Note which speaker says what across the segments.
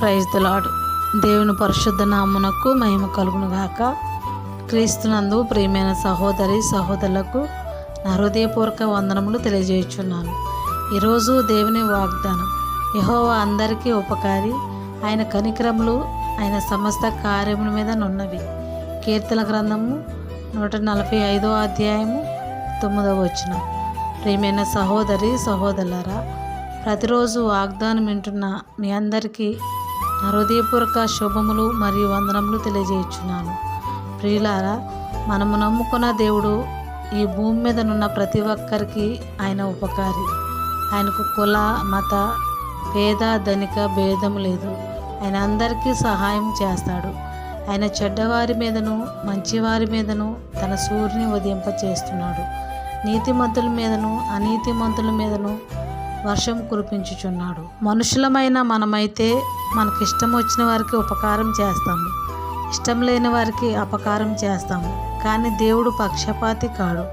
Speaker 1: Praise దులాడు దేవుని పరిశుద్ధ నామునకు మహిమ కలుగునుగాక. క్రీస్తునందు ప్రియమైన సహోదరి సహోదరులకు నా హృదయపూర్వక వందనములు తెలియజేయుచున్నాను. ఈరోజు దేవుని వాగ్దానం. యహోవా అందరికీ ఉపకారి. ఆయన కనికరములు ఆయన సమస్త కార్యముల మీద నున్నవి. కీర్తన గ్రంథము నూట నలభై ఐదో అధ్యాయము తొమ్మిదవ వచ్చిన ప్రియమైన సహోదరి సహోదరులరా ప్రతిరోజు వాగ్దానం వింటున్న మీ అందరికీ నా హృదయపూర్వక శుభములు మరియు వందనములు తెలియజేయుచున్నాను. ప్రియులారా మనము నమ్ముకున్న దేవుడు ఈ భూమి మీద నున్న ప్రతి ఒక్కరికి ఆయన ఉపకారి. ఆయనకు కుల మత పేద ధనిక భేదం లేదు. ఆయన అందరికీ సహాయం చేస్తాడు. ఆయన చెడ్డవారి మీదను మంచివారి మీదను తన సూర్యుని ఉదయింప చేస్తున్నాడు నీతిమంతుల మీదను అనీతిమంతుల మీదను వర్షం కురిపించుచున్నాడు. మనుషులమైన మనమైతే మనకి ఇష్టం వచ్చిన వారికి ఉపకారం చేస్తాము ఇష్టం లేని వారికి అపకారం చేస్తాము కానీ దేవుడు పక్షపాతి కాడు.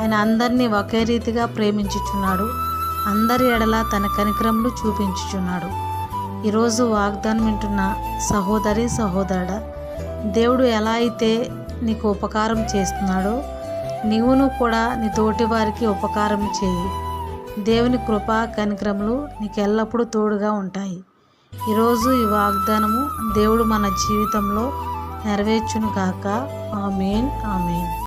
Speaker 1: ఆయన అందరినీ ఒకే రీతిగా ప్రేమించుచున్నాడు. అందరి ఎడల తన కనికరములు చూపించుచున్నాడు. ఈరోజు వాగ్దానం వింటున్న సహోదరి సహోదరుడ దేవుడు ఎలా అయితే నీకు ఉపకారం చేస్తున్నాడో నీవును కూడా నీ తోటి వారికి ఉపకారం చేయి. దేవుని కృప కనిక్రమలు నీకు ఎల్లప్పుడూ తోడుగా ఉంటాయి. ఈరోజు ఈ వాగ్దానము దేవుడు మన జీవితంలో నెరవేర్చును కాక ఆమెన్ ఆమెన్.